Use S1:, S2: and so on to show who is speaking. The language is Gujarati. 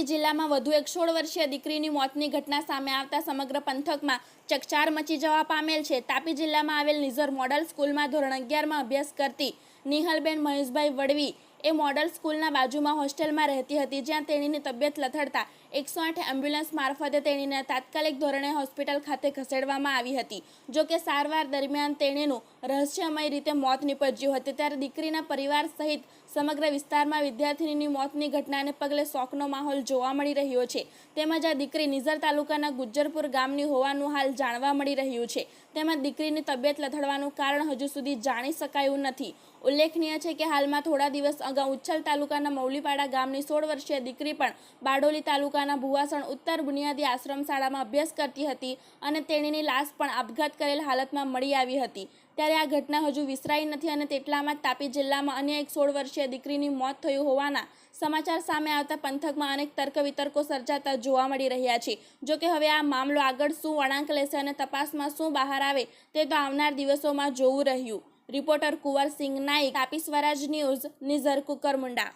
S1: જિલ્લામાં વધુ એક સોળ વર્ષીય દીકરીની મોતની ઘટના સામે આવતા સમગ્ર પંથકમાં ચકચાર મચી જવા પામેલ છે. તાપી જિલ્લામાં આવેલ નિઝર મોડલ સ્કૂલમાં ધોરણ અગિયારમાં અભ્યાસ કરતી નિહલબેન મહેશભાઈ વડવી એ મોડલ સ્કૂલના બાજુમાં હોસ્ટેલમાં રહેતી હતી, જ્યાં તેણીની તબિયત લથડતા એકસો આઠ એમ્બ્યુલન્સ મારફતે તેણીને તાત્કાલિક ધોરણે હોસ્પિટલ ખાતે ખસેડવામાં આવી હતી. જો કે સારવાર દરમિયાન તેણીનું રહસ્યમય રીતે મોત નીપજ્યું હતું. ત્યારે દીકરીના પરિવાર સહિત સમગ્ર વિસ્તારમાં વિદ્યાર્થીની મોતની ઘટનાને પગલે શોકનો માહોલ જોવા મળી રહ્યો છે. તેમજ આ દીકરી નિઝર તાલુકાના ગુજ્જરપુર ગામની હોવાનું હાલ જાણવા મળી રહ્યું છે. તેમજ દીકરીની તબિયત લથડવાનું કારણ હજુ સુધી જાણી શકાયું નથી. ઉલ્લેખનીય છે કે હાલમાં થોડા દિવસ અગાઉ ઉચ્છલ તાલુકાના મૌલીપાડા ગામની સોળ વર્ષીય દીકરી પણ બારડોલી તાલુકાના ભુવાસણ ઉત્તર બુનિયાદી આશ્રમ શાળામાં અભ્યાસ કરતી હતી અને તેણીની લાશ પણ આપઘાત કરેલ હાલતમાં મળી આવી હતી. ત્યારે આ ઘટના હજુ વિસરાઈ નથી અને તેટલામાં જ તાપી જિલ્લામાં અન્ય એક સોળ વર્ષીય દીકરીની મોત થયું હોવાના સમાચાર સામે આવતા પંથકમાં અનેક તર્ક વિતર્કો સર્જાતા જોવા મળી રહ્યા છે. જોકે હવે આ મામલો આગળ શું વળાંક લેશે અને તપાસમાં શું બહાર આવે તે તો આવનાર દિવસોમાં જોવું રહ્યું. Reporter Kunwarsinh Naik Tapi Swaraj news Nizar Kukarmunda.